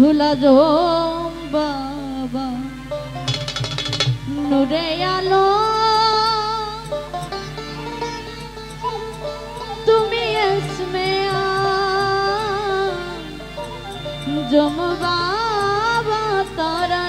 ধুলা জম বাবা নুরে আলো। তুমি এসমে জম বাবা তারা